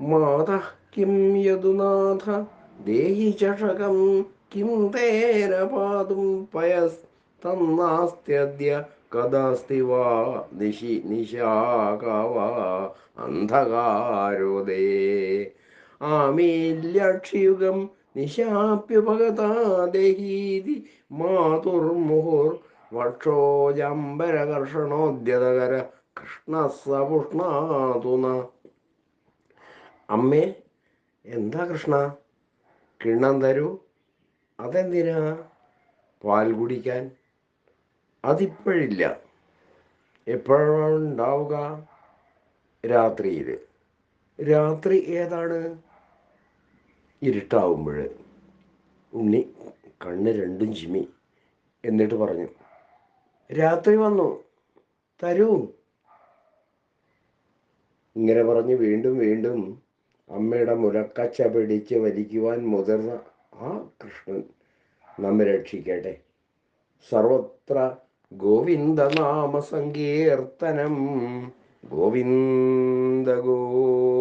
മാതഃ Kim യദുനാഥ ദേഹി ചഷകം Kim തേന പാതും പയസ്തന്നാസ്ത്യദ്യ കഥാസ്തി വാ നിശി നിശാകാവാ അന്ധകാരോദേ ആമീല്യക്ഷിയുഗം നിശാപ്യുപഗതാ ദേഹീതി മാതുർമുഹുർ വക്ഷോജംബരകർഷണോദ്യതകര കൃഷ്ണസപുഷ്ണാതുന അമ്മേ എന്താ കൃഷ്ണ? കിണ്ണം തരൂ. അതെന്തിനാ? പാൽ കുടിക്കാൻ? അതിപ്പോഴില്ല. എപ്പോഴാണ് ഉണ്ടാവുക രാത്രിയിൽ. രാത്രി ഏതാണ്? ഇരുട്ടാവുമ്പോൾ. ഉണ്ണി കണ്ണ് രണ്ടും ചിമി എന്നിട്ട് പറഞ്ഞു. രാത്രി വന്നു. തരൂ. ഇങ്ങനെ പറഞ്ഞ് വീണ്ടും വീണ്ടും അമ്മയുടെ മുലക്കച്ച പിടിച്ച് വലിക്കുവാൻ മുതിർന്ന ആ കൃഷ്ണൻ നമ്മെ രക്ഷിക്കട്ടെ. സർവത്ര ഗോവിന്ദനാമ സങ്കീർത്തനം ഗോവിന്ദ ഗോവിന്ദ